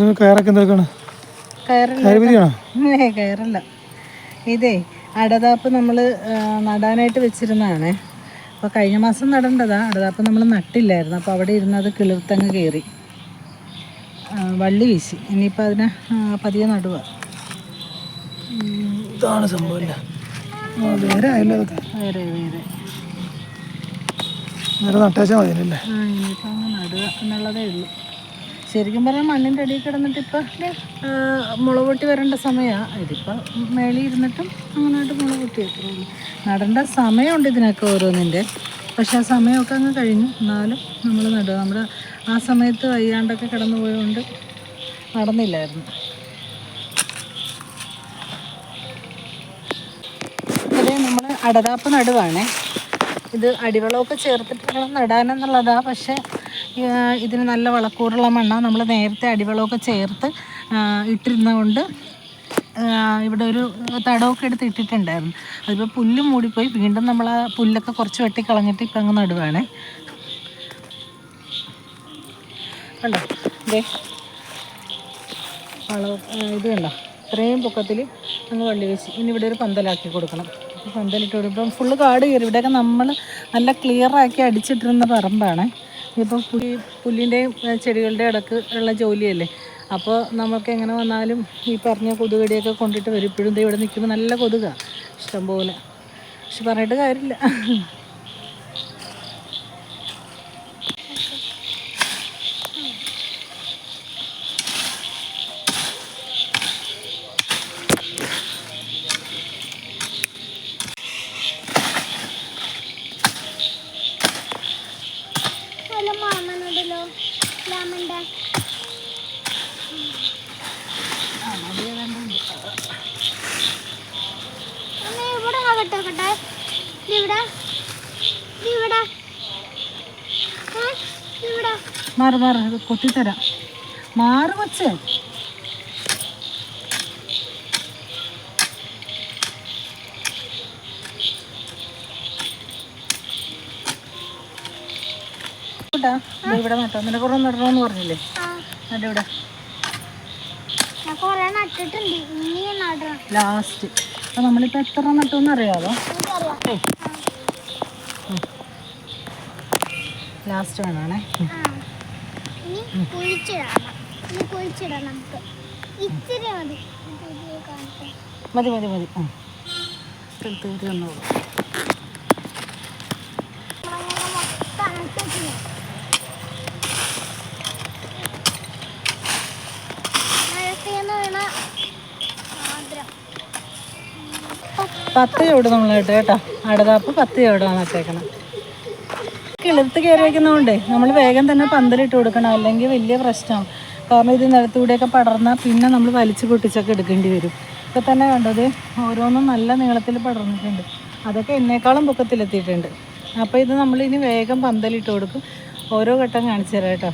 സമയം കയറൊക്കെ എന്തൊക്കെയാണ്? കയറില്ല ഇതേ അടതാപ്പ് നമ്മൾ നടാനായിട്ട് വെച്ചിരുന്നതാണ്. അപ്പോൾ കഴിഞ്ഞ മാസം നടേണ്ടതാ അടതാപ്പ് നമ്മൾ നട്ടില്ലായിരുന്നു. അപ്പോൾ അവിടെ ഇരുന്നത് അത് കിളിർത്തങ്ങ് കയറി. വള്ളി വീശി. ഇനിയിപ്പോൾ അതിനെ പതിയെ നടുക ഇതാണ് സംഭവം അല്ല? വേറെ ആയല്ലോ അതൊക്കെ. വേറെ വേറെ. നട്ടാച്ചാൽ മതിയല്ലേ? ആ ഇനിയിപ്പോൾ അങ്ങ് നടുക എന്നുള്ളതേ ഉള്ളൂ. ശരിക്കും പറഞ്ഞാൽ മണ്ണിന്റെ അടിയിൽ കിടന്നിട്ട് ഇപ്പം മുള പൊട്ടി വരേണ്ട സമയമാണ് ഇതിപ്പോൾ മേളിൽ ഇരുന്നിട്ടും അങ്ങനെയായിട്ട് മുള പൊട്ടി വെക്കുന്നു നടേണ്ട സമയമുണ്ട് ഇതിനൊക്കെ ഓരോന്നിന്റെ പക്ഷെ ആ സമയമൊക്കെ അങ്ങ് കഴിഞ്ഞു. എന്നാലും നമ്മൾ നടുക നമ്മുടെ ആ സമയത്ത് വയ്യാണ്ടൊക്കെ കിടന്നു പോയതുകൊണ്ട് നടന്നില്ലായിരുന്നു. അതേ നമ്മൾ അടതാപ്പ് നടുവാണേ. ഇത് അടിവളമൊക്കെ ചേർത്തിട്ട് വേണം നടാനെന്നുള്ളതാണ് പക്ഷേ ഇതിന് നല്ല വളക്കൂറുള്ള മണ്ണാണ് നമ്മൾ നേരത്തെ അടിവളമൊക്കെ ചേർത്ത് ഇട്ടിരുന്നതുകൊണ്ട് ഇവിടെ ഒരു തടമൊക്കെ എടുത്ത് ഇട്ടിട്ടുണ്ടായിരുന്നു. അതിപ്പോൾ പുല്ലും മൂടിപ്പോയി. വീണ്ടും നമ്മൾ ആ പുല്ലൊക്കെ കുറച്ച് വെട്ടി കളഞ്ഞിട്ട് ഇപ്പം അങ്ങ് നടുവാണേ. കണ്ടോ? ദേ. വളവ് ഇത് കണ്ടോ? ഇത്രയും പൊക്കത്തിൽ അങ്ങ് വള്ളി വെച്ച് ഇനി ഇവിടെ ഒരു പന്തലാക്കി കൊടുക്കണം. പന്തലിട്ട് കൊടുക്കും ഫുള്ള് കാട് കയറി. ഇവിടെയൊക്കെ നമ്മൾ നല്ല ക്ലിയറാക്കി അടിച്ചിട്ടിരുന്ന പറമ്പാണ്. ഇപ്പോൾ പുലി പുല്ലിന്റെയും ചെടികളുടെ ഇടയ്ക്ക് ഉള്ള ജോലിയല്ലേ? അപ്പോൾ നമുക്ക് എങ്ങനെ വന്നാലും ഈ പറഞ്ഞ കൊതുകടിയൊക്കെ കൊണ്ടിട്ട് വരും. ഇപ്പോഴും ഇവിടെ നിൽക്കുമ്പോൾ നല്ല കൊതുകാണ് ഇഷ്ടംപോലെ പക്ഷെ പറഞ്ഞിട്ട് കാര്യമില്ല. ഇവിടെ ആകട്ടെ ഇവിടെ. ഇവിടെ. ആ, ഇവിടെ. മാറി മാറി. കൊത്തിത്തരാം മാറി വച്ച് ദേ ഇവിടെ നട്ടോ നിന്റെ കുറേ നടണമെന്ന് പറഞ്ഞില്ലേ? ആ. ഇവിടെ. ലാസ്റ്റ് അപ്പൊ നമ്മളിപ്പോ എത്ര നട്ടോന്ന് അറിയാമോ എനിക്കറിയാം. ലാസ്റ്റ് വേണേ മതി. മതി മതി ആ എടുത്ത് പത്ത് ചൂട് നമ്മൾ കേട്ടോ കേട്ടോ. അടതാപ്പ് പത്ത് ചൂടാണ് നട്ടേക്കണം കിളിർത്ത് കയറി വയ്ക്കുന്നതുകൊണ്ട് നമ്മൾ വേഗം തന്നെ പന്തലിട്ട് കൊടുക്കണം. അല്ലെങ്കിൽ വലിയ പ്രശ്നമാണ് കാരണം ഇത് നിലത്തൂടെയൊക്കെ പടർന്നാൽ പിന്നെ നമ്മൾ വലിച്ചു പൊട്ടിച്ചൊക്കെ എടുക്കേണ്ടി വരും. ഇപ്പം തന്നെ കണ്ടത് ഓരോന്നും നല്ല നീളത്തിൽ പടർന്നിട്ടുണ്ട്. അതൊക്കെ എന്നേക്കാളും പൊക്കത്തിലെത്തിയിട്ടുണ്ട്. അപ്പോൾ ഇത് നമ്മൾ ഇനി വേഗം പന്തലിട്ട് കൊടുക്കും. ഓരോ ഘട്ടം കാണിച്ചു തരാം കേട്ടോ.